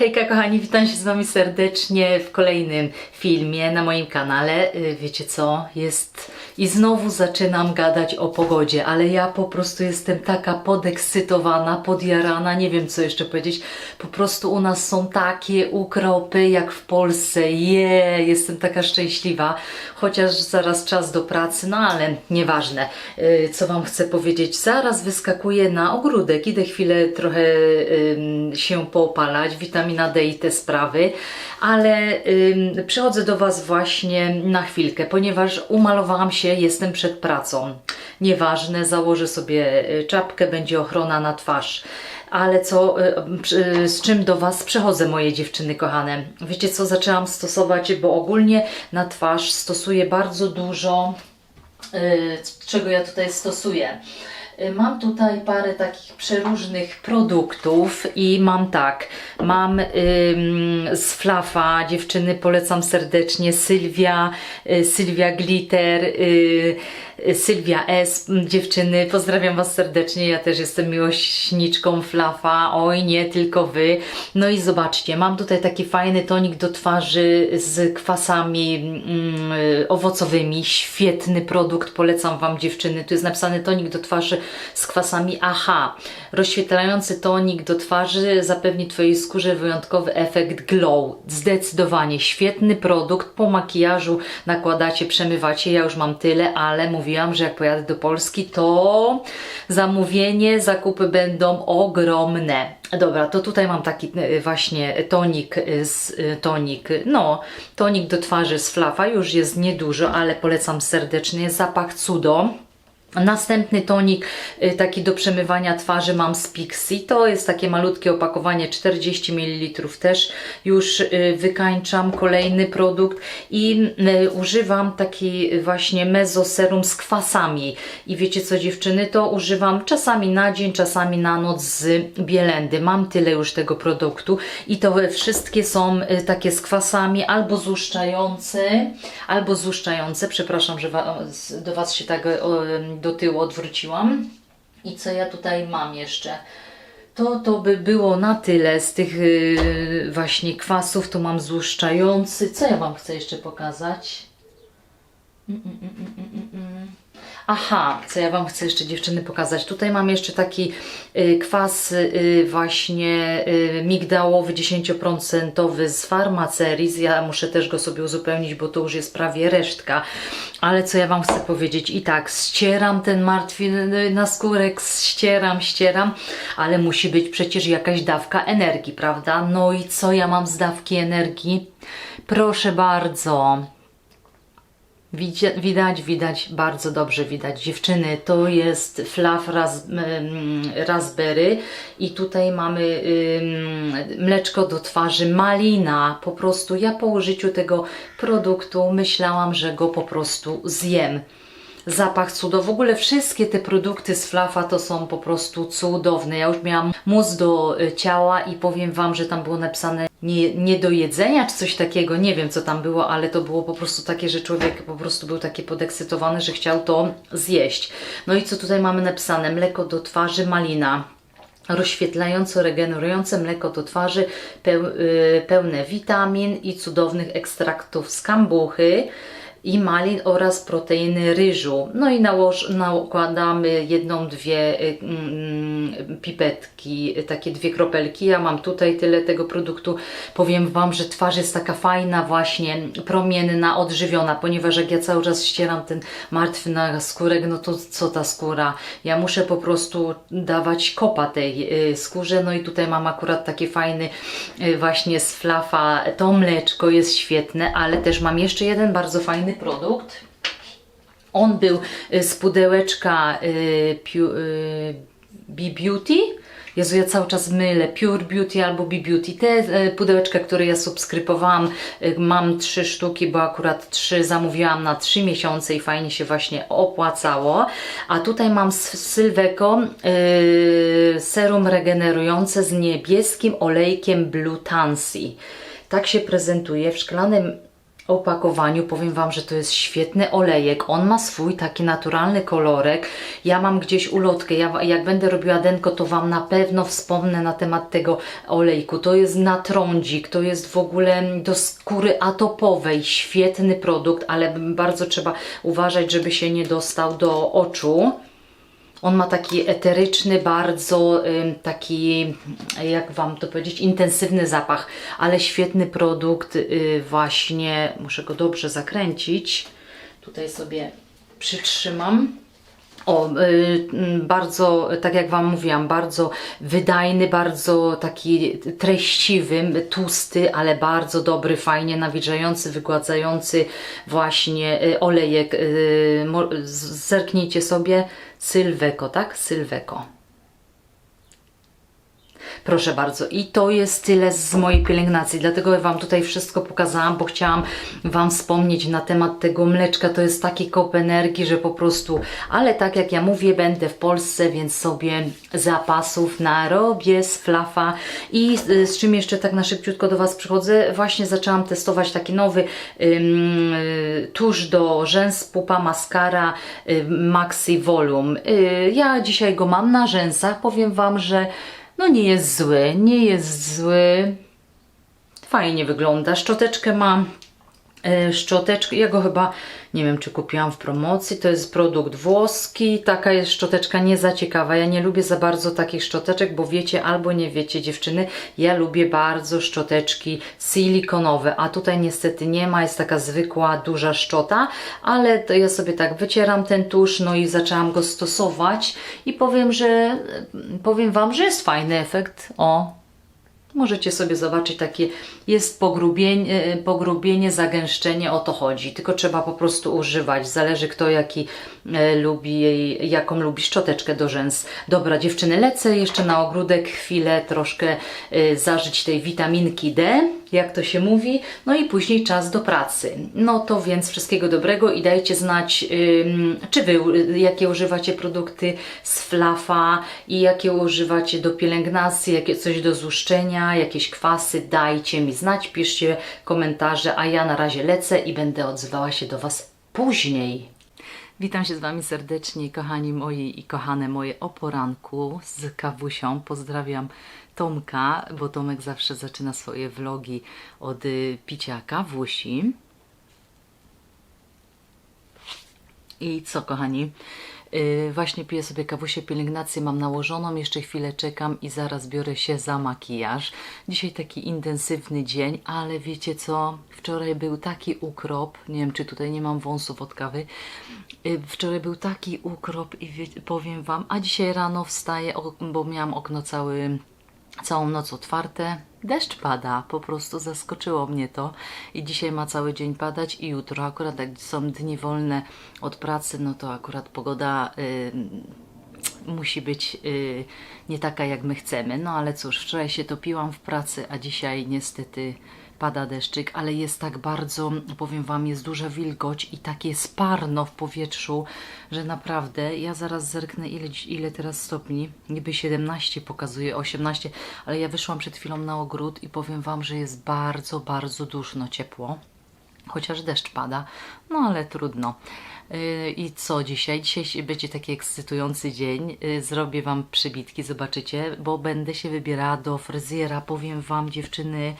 Hejka kochani, witam się z Wami serdecznie w kolejnym filmie na moim kanale. Y, Wiecie co, jest i znowu zaczynam gadać o pogodzie, ale ja po prostu jestem taka podekscytowana, podjarana, nie wiem co jeszcze powiedzieć. Po prostu u nas są takie ukropy jak w Polsce. Je, jestem taka szczęśliwa, chociaż zaraz czas do pracy, no ale nieważne. Y, Co Wam chcę powiedzieć, zaraz wyskakuję na ogródek, idę chwilę trochę się poopalać, witamina D i te sprawy, ale ym, przychodzę do Was właśnie na chwilkę, ponieważ umalowałam się, jestem przed pracą. Nieważne, założę sobie y, czapkę, będzie ochrona na twarz. Ale co, y, przy- z czym do Was przychodzę, moje dziewczyny kochane? Wiecie co, zaczęłam stosować, bo ogólnie na twarz stosuję bardzo dużo y, czego ja tutaj stosuję. Y, Mam tutaj parę takich przeróżnych produktów i mam tak, mam ym, z Flafa, dziewczyny polecam serdecznie, Sylwia, y, Sylwia Glitter, y, Sylwia S, m, dziewczyny, pozdrawiam Was serdecznie, ja też jestem miłośniczką Flafa, oj nie, tylko Wy. No i zobaczcie, mam tutaj taki fajny tonik do twarzy z kwasami mm, y, owocowymi, świetny produkt, polecam Wam dziewczyny, tu jest napisany tonik do twarzy z kwasami. AHA. Rozświetlający tonik do twarzy zapewni Twojej skórze wyjątkowy efekt glow. Zdecydowanie świetny produkt. Po makijażu nakładacie, przemywacie. Ja już mam tyle, ale mówiłam, że jak pojadę do Polski, to zamówienie, zakupy będą ogromne. Dobra, to tutaj mam taki e, właśnie tonik z e, tonik, no, tonik do twarzy z Flafa, już jest niedużo, ale polecam serdecznie. Zapach cudo. Następny tonik y, taki do przemywania twarzy mam z Pixi. To jest takie malutkie opakowanie 40 ml też. Już y, wykańczam kolejny produkt i y, używam taki właśnie mezoserum z kwasami. I wiecie co dziewczyny, to używam czasami na dzień, czasami na noc z Bielendy. Mam tyle już tego produktu i to wszystkie są takie z kwasami albo złuszczające, albo złuszczające. Przepraszam, że do Was się tak do tyłu odwróciłam. I co ja tutaj mam jeszcze? To to by było na tyle z tych y, właśnie kwasów. Tu mam złuszczający. Co ja Wam chcę jeszcze pokazać? Aha, co ja Wam chcę jeszcze dziewczyny pokazać. Tutaj mam jeszcze taki y, kwas y, właśnie y, migdałowy 10% z Farmaceris. Ja muszę też go sobie uzupełnić, bo to już jest prawie resztka. Ale co ja Wam chcę powiedzieć? I tak, ścieram ten martwy na skórek, ścieram, ścieram, ale musi być przecież jakaś dawka energii, prawda? No i co ja mam z dawki energii? Proszę bardzo. Widać, widać, bardzo dobrze widać. Dziewczyny, to jest flaw raz, raspberry i tutaj mamy mleczko do twarzy malina. Po prostu ja po użyciu tego produktu myślałam, że go po prostu zjem. Zapach cudo. W ogóle wszystkie te produkty z Flafa to są po prostu cudowne. Ja już miałam mus do y, ciała i powiem Wam, że tam było napisane nie, nie do jedzenia czy coś takiego. Nie wiem co tam było, ale to było po prostu takie, że człowiek po prostu był taki podekscytowany, że chciał to zjeść. No i co tutaj mamy napisane? Mleko do twarzy, malina rozświetlająco, regenerujące mleko do twarzy, y, pełne witamin i cudownych ekstraktów z kambuchy i malin oraz proteiny ryżu. No i nałoż, nakładamy jedną, dwie y, mm, pipetki, takie dwie kropelki. Ja mam tutaj tyle tego produktu. Powiem Wam, że twarz jest taka fajna właśnie, promienna, odżywiona, ponieważ jak ja cały czas ścieram ten martwy na skórek, no to co ta skóra? Ja muszę po prostu dawać kopa tej y, skórze, no i tutaj mam akurat taki fajny y, właśnie z flafa, to mleczko jest świetne, ale też mam jeszcze jeden bardzo fajny produkt. On był y, z pudełeczka y, y, B-Beauty. Jezu, ja cały czas mylę Pure Beauty albo B-Beauty. Te e, pudełeczka, które ja subskrybowałam, e, mam trzy sztuki, bo akurat trzy zamówiłam na trzy miesiące i fajnie się właśnie opłacało. A tutaj mam z Sylweko e, serum regenerujące z niebieskim olejkiem Blue Tansy. Tak się prezentuje w szklanym opakowaniu. Powiem Wam, że to jest świetny olejek. On ma swój taki naturalny kolorek. Ja mam gdzieś ulotkę. Ja, jak będę robiła denko, to Wam na pewno wspomnę na temat tego olejku. To jest natrądzik, to jest w ogóle do skóry atopowej. Świetny produkt, ale bardzo trzeba uważać, żeby się nie dostał do oczu. On ma taki eteryczny, bardzo taki, jak Wam to powiedzieć, intensywny zapach, ale świetny produkt. y, właśnie, muszę go dobrze zakręcić. Tutaj sobie przytrzymam. O, y, bardzo, tak jak Wam mówiłam, bardzo wydajny, bardzo taki treściwy, tłusty, ale bardzo dobry, fajnie nawilżający, wygładzający właśnie y, olejek. y, Zerknijcie sobie, Sylweko, tak? Sylweko. Proszę bardzo. I to jest tyle z mojej pielęgnacji. Dlatego Wam tutaj wszystko pokazałam, bo chciałam Wam wspomnieć na temat tego mleczka. To jest taki kop energii, że po prostu, ale tak jak ja mówię, będę w Polsce, więc sobie zapasów narobię z flafa. I z, czym jeszcze tak na szybciutko do Was przychodzę? Właśnie zaczęłam testować taki nowy ym, y, tusz do rzęs, pupa mascara y, Maxi Volume. Y, ja dzisiaj go mam na rzęsach. Powiem Wam, że no nie jest zły, nie jest zły. Fajnie wygląda. Szczoteczkę mam. E, Szczoteczkę, ja go chyba nie wiem, czy kupiłam w promocji. To jest produkt włoski. Taka jest szczoteczka nie za ciekawa. Ja nie lubię za bardzo takich szczoteczek, bo wiecie albo nie wiecie, dziewczyny, ja lubię bardzo szczoteczki silikonowe, a tutaj niestety nie ma. Jest taka zwykła, duża szczota, ale to ja sobie tak wycieram ten tusz, no i zaczęłam go stosować i powiem, że powiem Wam, że jest fajny efekt. O, Możecie sobie zobaczyć, takie jest pogrubienie, e, pogrubienie, zagęszczenie, o to chodzi. Tylko trzeba po prostu używać. Zależy kto jaki e, lubi, jaką lubi szczoteczkę do rzęs. Dobra, dziewczyny, lecę jeszcze na ogródek chwilę troszkę e, zażyć tej witaminki D, jak to się mówi, no i później czas do pracy. No to więc wszystkiego dobrego i dajcie znać, czy wy jakie używacie produkty z flafa i jakie używacie do pielęgnacji, jakie coś do złuszczenia, jakieś kwasy, dajcie mi znać, piszcie komentarze, a ja na razie lecę i będę odzywała się do Was później. Witam się z Wami serdecznie, kochani moi i kochane moje o poranku z kawusią. Pozdrawiam Tomka, bo Tomek zawsze zaczyna swoje vlogi od y, picia kawusi. I co, kochani? Yy, właśnie piję sobie kawusię, pielęgnację mam nałożoną, jeszcze chwilę czekam i zaraz biorę się za makijaż. Dzisiaj taki intensywny dzień, ale wiecie co? Wczoraj był taki ukrop, nie wiem czy tutaj nie mam wąsów od kawy. Yy, wczoraj był taki ukrop i wie, powiem Wam, a dzisiaj rano wstaję, bo miałam okno cały całą noc otwarte. Deszcz pada, po prostu zaskoczyło mnie to i dzisiaj ma cały dzień padać i jutro akurat jak są dni wolne od pracy, no to akurat pogoda y, musi być y, nie taka jak my chcemy. No ale cóż, wczoraj się topiłam w pracy, a dzisiaj niestety pada deszczyk, ale jest tak bardzo, powiem Wam, jest duża wilgoć i takie sparno w powietrzu, że naprawdę, ja zaraz zerknę ile, ile teraz stopni, niby 17 pokazuje, 18, ale ja wyszłam przed chwilą na ogród i powiem Wam, że jest bardzo, bardzo duszno ciepło chociaż deszcz pada, no ale trudno. Yy, I co dzisiaj? Dzisiaj będzie taki ekscytujący dzień. Yy, Zrobię Wam przybitki, zobaczycie, bo będę się wybierała do fryzjera. Powiem Wam, dziewczyny,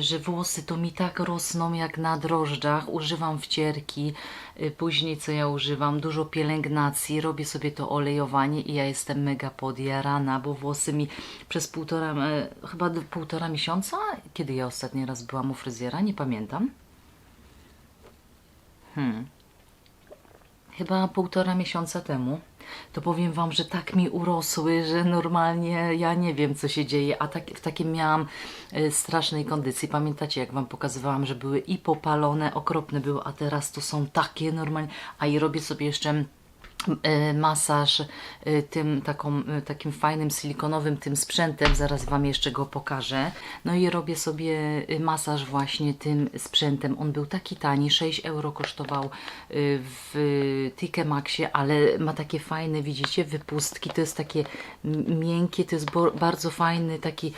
że włosy to mi tak rosną jak na drożdżach. Używam wcierki, yy, później co ja używam? Dużo pielęgnacji, robię sobie to olejowanie i ja jestem mega podjarana, bo włosy mi przez półtora, e, chyba półtora miesiąca, kiedy ja ostatni raz byłam u fryzjera, nie pamiętam. chyba półtora miesiąca temu, to powiem Wam, że tak mi urosły, że normalnie ja nie wiem, co się dzieje, a tak, w takiej miałam e, strasznej kondycji. Pamiętacie, jak Wam pokazywałam, że były i popalone, okropne były, a teraz to są takie normalnie, a i robię sobie jeszcze masaż e, tym taką, e, takim fajnym silikonowym tym sprzętem, zaraz Wam jeszcze go pokażę. No i robię sobie masaż właśnie tym sprzętem. On był taki tani, 6 euro kosztował w Tike Maxie, ale ma takie fajne, widzicie, wypustki, to jest takie miękkie, to jest bardzo fajny taki,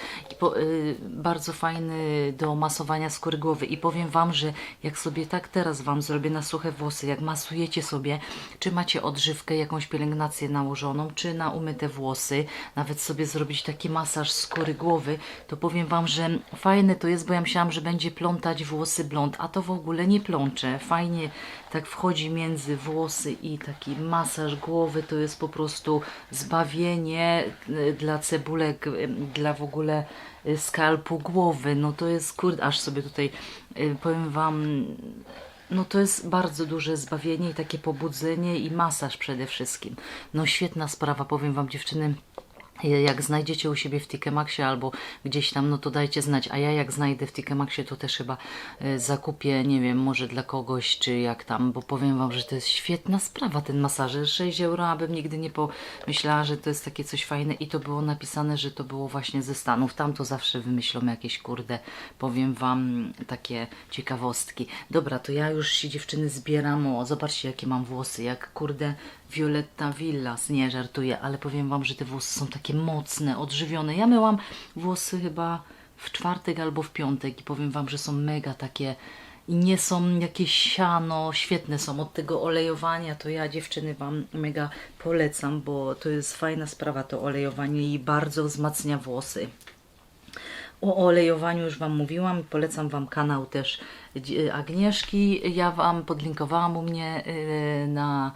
y, bardzo fajny do masowania skóry głowy i powiem Wam, że jak sobie tak teraz Wam zrobię na suche włosy, jak masujecie sobie, czy macie odżywkę, jakąś pielęgnację nałożoną, czy na umyte włosy, nawet sobie zrobić taki masaż skóry głowy, to powiem Wam, że fajne to jest, bo ja myślałam, że będzie plątać włosy blond, a to w ogóle nie plącze. Fajnie tak wchodzi między włosy i taki masaż głowy to jest po prostu zbawienie y, dla cebulek, y, dla w ogóle y, skalpu głowy. No to jest, kurde, aż sobie tutaj powiem Wam, no to jest bardzo duże zbawienie i takie pobudzenie i masaż przede wszystkim. No świetna sprawa, powiem Wam dziewczyny. Jak znajdziecie u siebie w Tikemaxie albo gdzieś tam, no to dajcie znać. A ja jak znajdę w Tikemaxie, to też chyba e, zakupię, nie wiem, może dla kogoś, czy jak tam, bo powiem Wam, że to jest świetna sprawa, ten masażer. 6 euro, abym nigdy nie pomyślała, że to jest takie coś fajne i to było napisane, że to było właśnie ze Stanów. Tam to zawsze wymyślą jakieś, kurde, powiem Wam, takie ciekawostki. Dobra, to ja już się dziewczyny zbieram. O, zobaczcie, jakie mam włosy, jak kurde Violetta Villas, nie żartuję, ale powiem Wam, że te włosy są takie mocne, odżywione. Ja myłam włosy chyba w czwartek albo w piątek i powiem Wam, że są mega takie i nie są jakieś siano, świetne są od tego olejowania, to ja dziewczyny Wam mega polecam, bo to jest fajna sprawa to olejowanie i bardzo wzmacnia włosy. O olejowaniu już Wam mówiłam, polecam Wam kanał też Dzi- Agnieszki. Ja Wam podlinkowałam u mnie yy, na,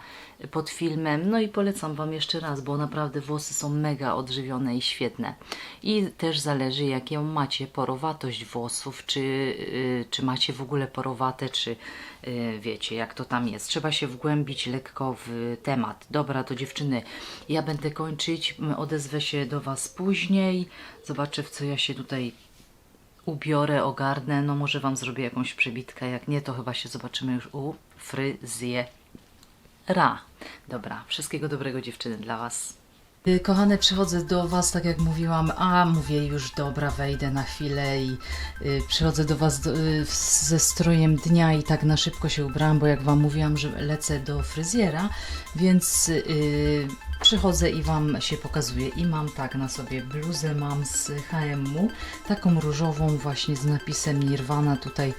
pod filmem. No i polecam Wam jeszcze raz, bo naprawdę włosy są mega odżywione i świetne. I też zależy, jaką macie porowatość włosów, czy, yy, czy macie w ogóle porowate, czy yy, wiecie, jak to tam jest. Trzeba się wgłębić lekko w temat. Dobra, to dziewczyny, ja będę kończyć. Odezwę się do Was później. Zobaczę, w co ja się tutaj ubiorę, ogarnę. No może Wam zrobię jakąś przebitkę. Jak nie, to chyba się zobaczymy już u fryzjera. Dobra, wszystkiego dobrego dziewczyny dla Was. Y, Kochane, przychodzę do Was, tak jak mówiłam, a mówię już dobra, wejdę na chwilę i y, przychodzę do Was do, y, ze strojem dnia i tak na szybko się ubrałam, bo jak Wam mówiłam, że lecę do fryzjera, więc y, przychodzę i Wam się pokazuję. I mam tak na sobie bluzę, mam z H&M-u, taką różową właśnie z napisem Nirvana, tutaj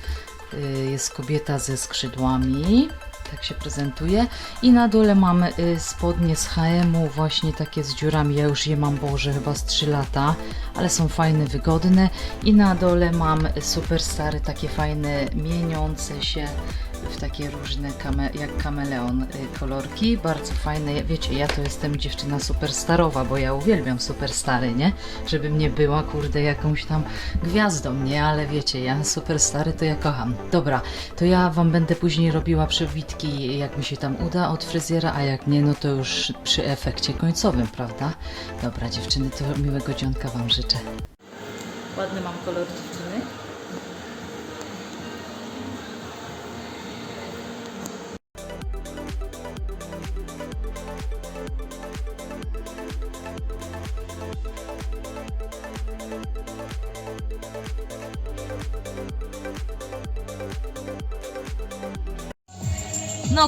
y, jest kobieta ze skrzydłami. Tak się prezentuje. I na dole mam y, spodnie z H&M-u, właśnie takie z dziurami. Ja już je mam, Boże, chyba z 3 lata, ale są fajne, wygodne. I na dole mam super stare, takie fajne, mieniące się w takie różne, kame, jak kameleon y, kolorki. Bardzo fajne. Wiecie, ja to jestem dziewczyna super starowa, bo ja uwielbiam super stary, nie? Żebym nie była, kurde, jakąś tam gwiazdą, nie? Ale wiecie, ja super stary to ja kocham. Dobra, to ja Wam będę później robiła przewitki, jak mi się tam uda od fryzjera, a jak nie, no to już przy efekcie końcowym, prawda? Dobra, dziewczyny, to miłego dzionka Wam życzę. Ładny mam kolor dziewczyny.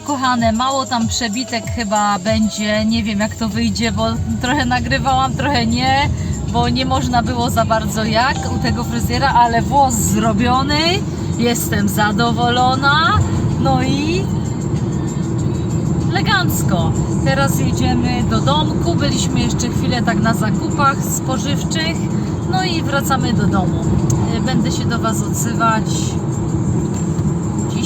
Kochane, mało tam przebitek chyba będzie. Nie wiem jak to wyjdzie, bo trochę nagrywałam, trochę nie, bo nie można było za bardzo jak u tego fryzjera, ale włos zrobiony. Jestem zadowolona. No i elegancko. Teraz jedziemy do domku. Byliśmy jeszcze chwilę tak na zakupach spożywczych. No i wracamy do domu. Będę się do Was odzywać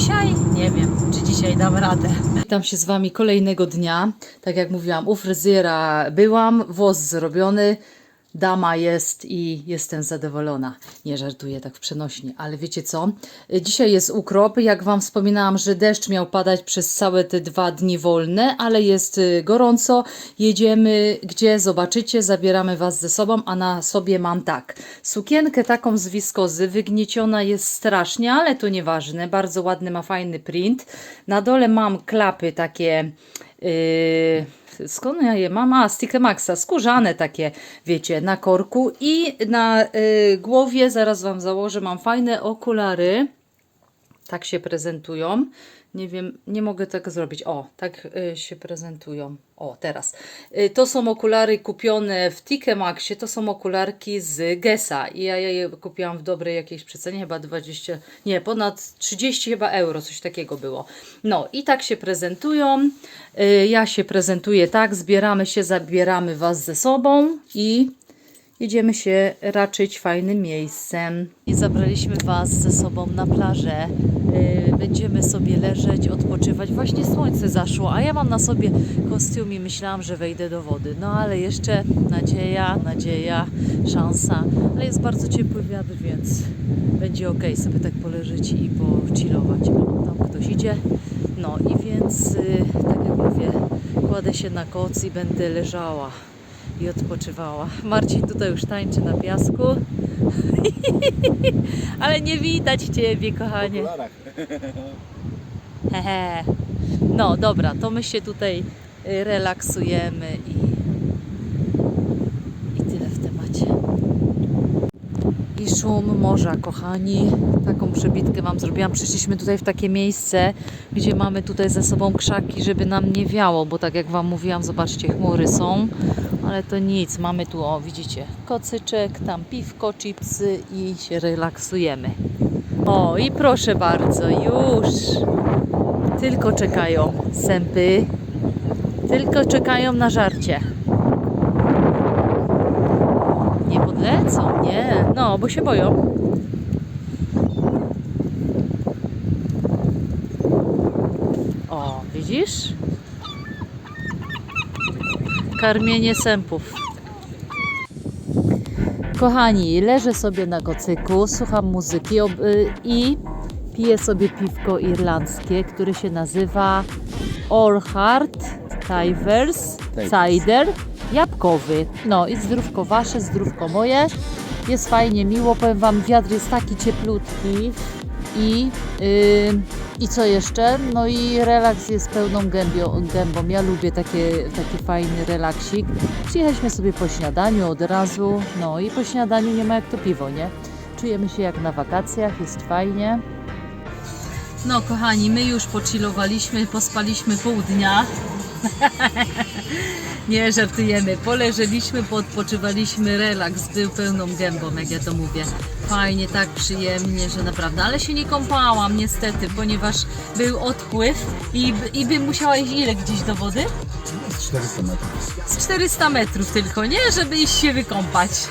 Dzisiaj? Nie wiem, czy dzisiaj dam radę. Witam się z Wami kolejnego dnia. Tak jak mówiłam, u fryzjera byłam, włos zrobiony, dama jest i jestem zadowolona. Nie żartuję tak w przenośni, ale wiecie co? Dzisiaj jest ukrop. Jak Wam wspominałam, że deszcz miał padać przez całe te dwa dni wolne, ale jest y, gorąco. Jedziemy gdzie zobaczycie, zabieramy Was ze sobą, a na sobie mam tak. Sukienkę taką z wiskozy, wygnieciona jest strasznie, ale to nieważne. Bardzo ładny, ma fajny print. Na dole mam klapy takie Yy, skąd ja je mam? A, Sticky Maxa, skórzane takie, wiecie, na korku i na yy, głowie, zaraz Wam założę, mam fajne okulary. Tak się prezentują. Nie wiem, nie mogę tego zrobić. O, tak y, się prezentują. O, teraz. Y, to są okulary kupione w Tike Maxie. To są okularki z Gesa. I ja je kupiłam w dobrej jakiejś przecenie, chyba 20, nie, ponad 30 chyba euro, coś takiego było. No i tak się prezentują. Y, ja się prezentuję tak, zbieramy się, zabieramy Was ze sobą i Jedziemy się raczyć fajnym miejscem. I zabraliśmy Was ze sobą na plażę. Yy, Będziemy sobie leżeć, odpoczywać. Właśnie słońce zaszło, a ja mam na sobie kostium i myślałam, że wejdę do wody. No ale jeszcze nadzieja, nadzieja, szansa. Ale jest bardzo ciepły wiatr, więc będzie ok sobie tak poleżeć i pochillować. Tam ktoś idzie. No i więc, yy, tak jak mówię, kładę się na koc i będę leżała i odpoczywała. Marcin tutaj już tańczy na piasku. Ale nie widać Ciebie, kochanie. Hehe. No dobra, to my się tutaj y, relaksujemy i, i tyle w temacie. I szum morza, kochani. Taką przebitkę Wam zrobiłam. Przyszliśmy tutaj w takie miejsce, gdzie mamy tutaj ze sobą krzaki, żeby nam nie wiało, bo tak jak Wam mówiłam, zobaczcie, chmury są, ale to nic. Mamy tu, o widzicie, kocyczek, tam piwko, chipsy i się relaksujemy. O, i proszę bardzo, już tylko czekają sępy, tylko czekają na żarcie. Nie podlecą, nie. No, bo się boją. O, widzisz? Karmienie sępów. Kochani, leżę sobie na kocyku, słucham muzyki y, i piję sobie piwko irlandzkie, które się nazywa Orchard Tivers Cider jabłkowy. No i zdrówko wasze, zdrówko moje. Jest fajnie, miło. Powiem Wam, wiatr jest taki cieplutki i, yy, i co jeszcze? No i relaks jest pełną gębią, gębą. Ja lubię takie, taki fajny relaksik. Przyjechaliśmy sobie po śniadaniu od razu. No i po śniadaniu nie ma jak to piwo, nie? Czujemy się jak na wakacjach, jest fajnie. No kochani, my już pochillowaliśmy, pospaliśmy pół dnia. Nie, żartujemy. Poleżeliśmy, poodpoczywaliśmy, relaks był pełną gębą, jak ja to mówię. Fajnie, tak przyjemnie, że naprawdę. Ale się nie kąpałam niestety, ponieważ był odpływ i, i bym musiała iść ile gdzieś do wody? Z 400 metrów. Z 400 metrów tylko, nie? Żeby iść się wykąpać.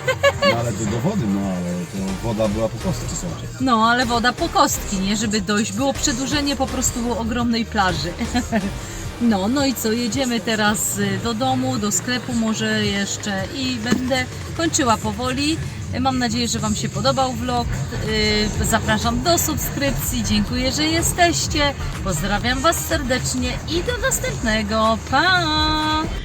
No ale to do wody, no ale to woda była po prostu czasami. No, ale woda po kostki, nie? Żeby dojść. Było przedłużenie po prostu ogromnej plaży. No, no i co, jedziemy teraz y, do domu, do sklepu może jeszcze i będę kończyła powoli. Mam nadzieję, że Wam się podobał vlog. Yy, Zapraszam do subskrypcji. Dziękuję, że jesteście. Pozdrawiam Was serdecznie i do następnego. Pa!